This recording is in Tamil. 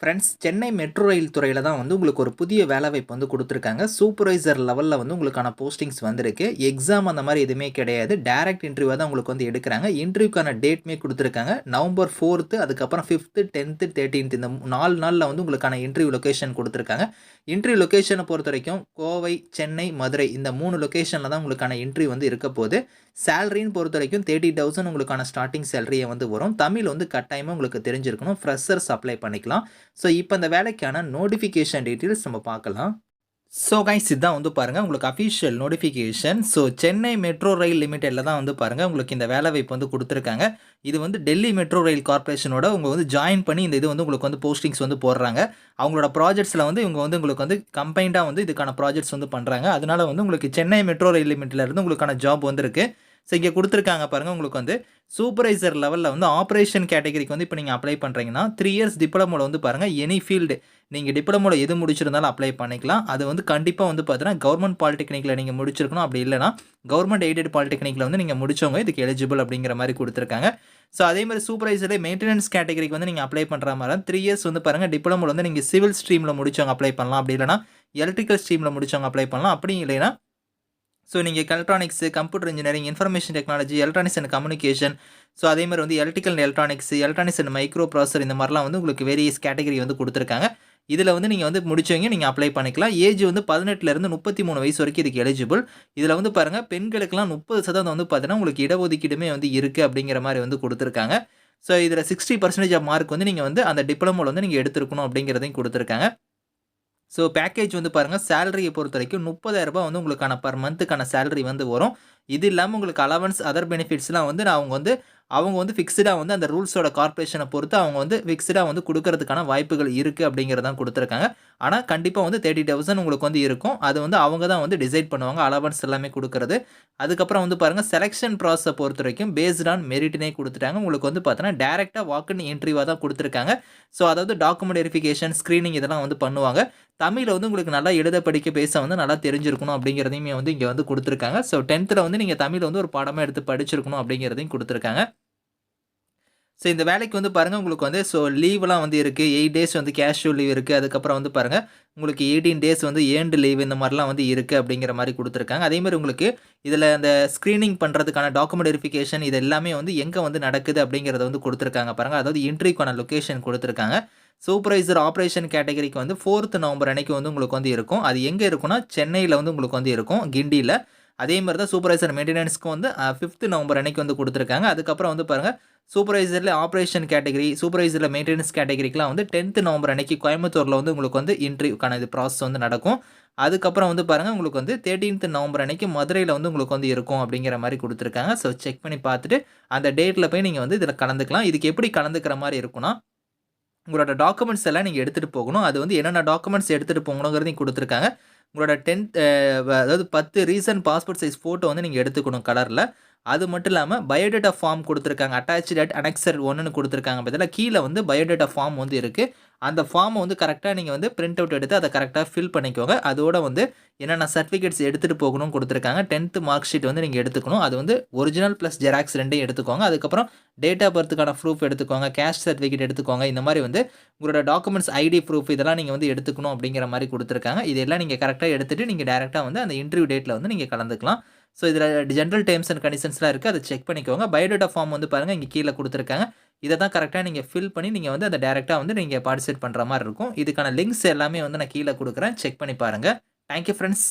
ஃப்ரெண்ட்ஸ் சென்னை மெட்ரோ ரயில் துறையில் தான் வந்து உங்களுக்கு ஒரு புதிய வேலைவாய்ப்பு வந்து கொடுத்துருக்காங்க. சூப்பர்வைசர் லெவலில் வந்து உங்களுக்கான போஸ்டிங்ஸ் வந்திருக்கு. எக்ஸாம் அந்த மாதிரி எதுவுமே கிடையாது. டேரக்ட் இன்டர்வியூ தான் உங்களுக்கு வந்து எடுக்கிறாங்க. இன்டர்வியூக்கான டேட்மே கொடுத்துருக்காங்க. நவம்பர் ஃபோர்த்து அதுக்கப்புறம் ஃபிஃப்த்து டென்த்து தேர்ட்டீன்த் இந்த நாலு நாளில் வந்து உங்களுக்கான இன்டர்வியூ லொக்கேஷன் கொடுத்துருக்காங்க. இன்டர்வியூ லொக்கேஷனை பொறுத்த வரைக்கும் கோவை சென்னை மதுரை இந்த மூணு லொக்கேஷனில் தான் உங்களுக்கான இன்டர்வியூ வந்து இருக்க போகுது. சேலரின்னு பொறுத்த வரைக்கும் தேர்ட்டி தௌசண்ட் உங்களுக்கான ஸ்டார்டிங் சேலரியை வந்து வரும். தமிழ் வந்து கட்டாயமாக உங்களுக்கு தெரிஞ்சிருக்கணும். ஃப்ரெஷர்ஸ் அப்ளை பண்ணிக்கலாம். ஸோ இப்போ இந்த வேலைக்கான நோட்டிஃபிகேஷன் டீட்டெயில்ஸ் நம்ம பார்க்கலாம். ஸோ கைஸ் இதுதான் வந்து பாருங்கள் உங்களுக்கு official notification so Chennai metro rail லிமிட்டெடில் தான் வந்து பாருங்கள் உங்களுக்கு இந்த வேலை வாய்ப்பு வந்து கொடுத்துருக்காங்க. இது வந்து டெல்லி மெட்ரோ ரயில் கார்ப்பரேஷனோட உங்கள் வந்து ஜாயின் பண்ணி இந்த இது வந்து உங்களுக்கு வந்து போஸ்டிங்ஸ் வந்து போடுறாங்க. அவங்களோட ப்ராஜெக்ட்ஸில் வந்து இவங்க வந்து உங்களுக்கு வந்து கம்பைண்டாக வந்து இதுக்கான ப்ராஜெக்ட்ஸ் வந்து பண்ணுறாங்க அதனால வந்து உங்களுக்கு சென்னை மெட்ரோ ரயில் லிமிட்டில் இருந்து உங்களுக்கான ஜாப் வந்துருக்கு. ஸோ இங்கே கொடுத்துருக்காங்க பாருங்கள் உங்களுக்கு வந்து சூப்பர்வைசர் லெவலில் வந்து ஆப்ரேஷன் கேட்டகரிக்கு வந்து இப்போ நீங்கள் அப்ளை பண்ணுறீங்கன்னா த்ரீ இயர்ஸ் டிப்ளமோவில் வந்து பாருங்கள் எனி ஃபீல்டு நீங்கள் டிப்ளமோவில் எது முடிச்சிருந்தாலும் அப்ளை பண்ணிக்கலாம். அது வந்து கண்டிப்பாக வந்து பார்த்தீங்கன்னா கவர்மெண்ட் பாலிடெக்னிக்கில் நீங்கள் முடிச்சிருக்கணும். அப்படி இல்லைனா கவர்மெண்ட் எய்டட் பாலிடெக்னிக்கில் வந்து நீங்கள் முடிச்சவங்க இதுக்கு எலிஜிபிள் அப்படிங்கிற மாதிரி கொடுத்துருக்காங்க. ஸோ அதே மாதிரி சூப்பர்வைசரே மெயின்டெனன்ஸ் கேட்டகரிக்கு வந்து நீங்கள் அப்ளை பண்ணுற மாதிரி த்ரீ இயர்ஸ் வந்து பாருங்கள் டிப்ளமோவில் வந்து நீங்கள் சிவில் ஸ்ட்ரீமில் முடிச்சவங்க அப்ளை பண்ணலாம். அப்படி இல்லைனா எலக்ட்ரிக்கல் ஸ்ட்ரீமில் முடிச்சவங்க அப்ளை பண்ணலாம். அப்படி இல்லைனா ஸோ நீங்கள் electronics computer engineering information technology electronics and communication so அதே மாதிரி வந்து electrical and electronics electronics and microprocessor இந்த மாதிரிலாம் வந்து உங்களுக்கு வேரியஸ் கேட்டகரி வந்து கொடுத்துருக்காங்க. இதில் வந்து நீங்கள் வந்து முடிச்சவங்க நீங்கள் அப்ளை பண்ணிக்கலாம். ஏஜ் வந்து பதினெட்டுலேருந்து முப்பத்தி மூணு வயசு வரைக்கும் இதுக்கு எலிஜிபிள் இதில் வந்து பாருங்கள் பெண்களுக்கெல்லாம் முப்பது சதவீதம் வந்து பார்த்தீங்கன்னா உங்களுக்கு இடஒதுக்கீடுமே வந்து இருக்குது அப்படிங்கிற மாதிரி வந்து கொடுத்துருக்காங்க. ஸோ இதில் சிக்ஸ்டி பர்சன்டேஜ் ஆஃப் மார்க் வந்து நீங்கள் வந்து அந்த டிப்ளமோவில் வந்து நீங்கள் எடுத்துருக்கணும் அப்படிங்கிறதையும் கொடுத்துருக்காங்க. ஸோ பேக்கேஜ் வந்து பாருங்கள் சேலரியை பொறுத்த வரைக்கும் முப்பதாயிரரூபா வந்து உங்களுக்கான பர் மந்த்துக்கான சேலரி வந்து வரும். இது இல்லாமல் உங்களுக்கு அலவன்ஸ் அதர் பெனிஃபிட்ஸ்லாம் வந்து நான் அவங்க வந்து அவங்க வந்து ஃபிக்ஸ்டாக வந்து அந்த ரூல்ஸோட கார்பரேஷனை பொறுத்து அவங்க வந்து ஃபிக்ஸ்டாக வந்து கொடுக்கறதுக்கான வாய்ப்புகள் இருக்குது அப்படிங்கிறதான் கொடுத்துருக்காங்க. ஆனால் கண்டிப்பாக வந்து தேர்ட்டி தௌசண்ட் உங்களுக்கு வந்து இருக்கும். அது வந்து அவங்க தான் வந்து டிசைட் பண்ணுவாங்க. அலவன்ஸ் எல்லாமே கொடுக்குறது. அதுக்கப்புறம் வந்து பாருங்கள் செலெக்ஷன் ப்ராசஸை பொறுத்த வரைக்கும் பேஸ்ட் ஆன் மெரிட்னே கொடுத்துட்டாங்க. உங்களுக்கு வந்து பார்த்தீங்கன்னா டேரெக்டாக வாக்குன்னு இன்டர்வியூவாக தான் கொடுத்துருக்காங்க. ஸோ அதாவது டாக்குமெண்ட் வெரிஃபிகேஷன் ஸ்க்ரீனிங் இதெல்லாம் வந்து பண்ணுவாங்க. தமிழில் வந்து உங்களுக்கு நல்லா எழுத படிக்க பேச வந்து நல்லா தெரிஞ்சிருக்கணும் அப்படிங்கிறதையுமே வந்து இங்கே வந்து கொடுத்துருக்காங்க. ஸோ டென்த்தில் வந்து நீங்கள் தமிழ் வந்து ஒரு பாடமாக எடுத்து படிச்சிருக்கணும் அப்படிங்கிறதையும் கொடுத்துருக்காங்க. ஸோ இந்த வேலைக்கு வந்து பாருங்கள் உங்களுக்கு வந்து ஸோ லீவ்லாம் வந்து இருக்குது எயிட் டேஸ் வந்து கேஷுவல் லீவ் இருக்குது அதுக்கப்புறம் வந்து பாருங்கள் உங்களுக்கு எயிட்டீன் டேஸ் வந்து ஏண்டு லீவ் இந்த மாதிரிலாம் வந்து இருக்குது அப்படிங்கிற மாதிரி கொடுத்துருக்காங்க. அதேமாதிரி உங்களுக்கு இதில் அந்த ஸ்க்ரீனிங் பண்ணுறதுக்கான டாக்குமெண்ட் வெரிஃபிகேஷன் இது எல்லாமே வந்து எங்கே வந்து நடக்குது அப்படிங்கிறத வந்து கொடுத்துருக்காங்க பாருங்கள் அதாவது இன்ட்ரிக்கான லொக்கேஷன் கொடுத்துருக்காங்க. சூப்பர்வைசர் ஆப்ரேஷன் கேட்டகரிக்கு வந்து ஃபோர்த் நவம்பர் அன்னைக்கு வந்து உங்களுக்கு வந்து இருக்கும். அது எங்கே இருக்குன்னா சென்னையில் வந்து உங்களுக்கு வந்து இருக்கும் கிண்டியில். அதே மாதிரி தான் சூப்பர்வைசர் மெயின்டெனன்ஸ்க்கு வந்து ஃபிஃப்த் நவம்பர் அன்னைக்கு வந்து கொடுத்துருக்காங்க. அதுக்கப்புறம் வந்து பாருங்கள் சூப்பர்வைசரில் ஆப்ரேஷன் கேட்டகரி சூப்பர்வைசரில் மெயின்டெனன்ஸ் கேட்டகரிக்கெலாம் வந்து டென்த்து நவம்பர் அன்னைக்கு கோயம்புத்தூரில் வந்து உங்களுக்கு வந்து இன்டர்வியூக்கான இது ப்ராசஸ் வந்து நடக்கும். அதுக்கப்புறம் வந்து பாருங்கள் உங்களுக்கு வந்து தேர்ட்டீன்த் நவம்பர் அன்னைக்கு மதுரையில் வந்து உங்களுக்கு வந்து இருக்கும் அப்படிங்கிற மாதிரி கொடுத்துருக்காங்க. ஸோ செக் பண்ணி பார்த்துட்டு அந்த டேட்டில் போய் நீங்கள் வந்து இதில் கலந்துக்கலாம். இதுக்கு எப்படி கலந்துக்கிற மாதிரி இருக்குன்னா உங்களோட டாக்குமெண்ட்ஸ் எல்லாம் நீங்கள் எடுத்துகிட்டு போகணும். அது வந்து என்னென்ன டாக்குமெண்ட்ஸ் எடுத்துகிட்டு போகணுங்கிறதையும் கொடுத்துருக்காங்க. உங்களோட டென்த் அதாவது பத்து ரீசன்ட் பாஸ்போர்ட் சைஸ் ஃபோட்டோ வந்து நீங்கள் எடுத்துக்கணும் கலரில் அது மட்டும் இல்லாமல் பயோடேட்டா ஃபார்ம் கொடுத்துருக்காங்க. அட்டாச் டேட் அனெக்சர் ஒன்றுன்னு கொடுத்துருக்காங்க. பதிலாக கீழே வந்து பயோடேட்டா ஃபார்ம் வந்து இருக்குது அந்த ஃபார்மை வந்து கரெக்டாக நீங்கள் வந்து பிரிண்ட் அவுட் எடுத்து அதை கரெக்டாக ஃபில் பண்ணிக்கோங்க. அதோட வந்து என்னென்ன சர்டிஃபிகேட்ஸ் எடுத்துகிட்டு போகணும்னு கொடுத்துருக்காங்க டென்த்து மார்க் ஷீட் வந்து நீங்கள் எடுத்துக்கணும். அது வந்து ஒரிஜினல் ப்ளஸ் ஜெராக்ஸ் ரெண்டையும் எடுத்துக்கோங்க. அதுக்கப்புறம் டேட் ஆஃப் பர்த்துக்கான ப்ரூஃப் எடுத்துக்கோங்க கேஷ் சர்டிஃபிகேட் எடுத்துக்கோங்க. இந்த மாதிரி வந்து உங்களோட டாக்குமெண்ட்ஸ் ஐடி ப்ரூஃப் இதெல்லாம் நீங்கள் வந்து எடுத்துக்கணும் அப்படிங்கிற மாதிரி கொடுத்துருக்காங்க. இதெல்லாம் நீங்கள் கரெக்டாக எடுத்துகிட்டு நீங்கள் டேரெக்டாக வந்து அந்த இன்டர்வியூ டேட்டில் வந்து நீங்கள் கலந்துக்கலாம். ஸோ இதில் ஜென்ரல் டேர்ம்ஸ் அண்ட் கண்டிஷன்ஸ்லாம் இருக்குது அதை செக் பண்ணிக்கோங்க. பயோடேட்டா ஃபார்ம் வந்து பாருங்கள் இங்கே கீழே கொடுத்துருக்காங்க. இதை தான் கரெக்டாக நீங்கள் ஃபில் பண்ணி நீங்கள் வந்து அதை டேரெக்டாக வந்து நீங்கள் பார்ட்டிசிபேட் பண்ணுற மாதிரி இருக்கும். இதுக்கான லிங்க்ஸ் எல்லாமே வந்து நான் கீழே கொடுக்குறேன். செக் பண்ணி பாருங்கள் தேங்க்யூ ஃப்ரெண்ட்ஸ்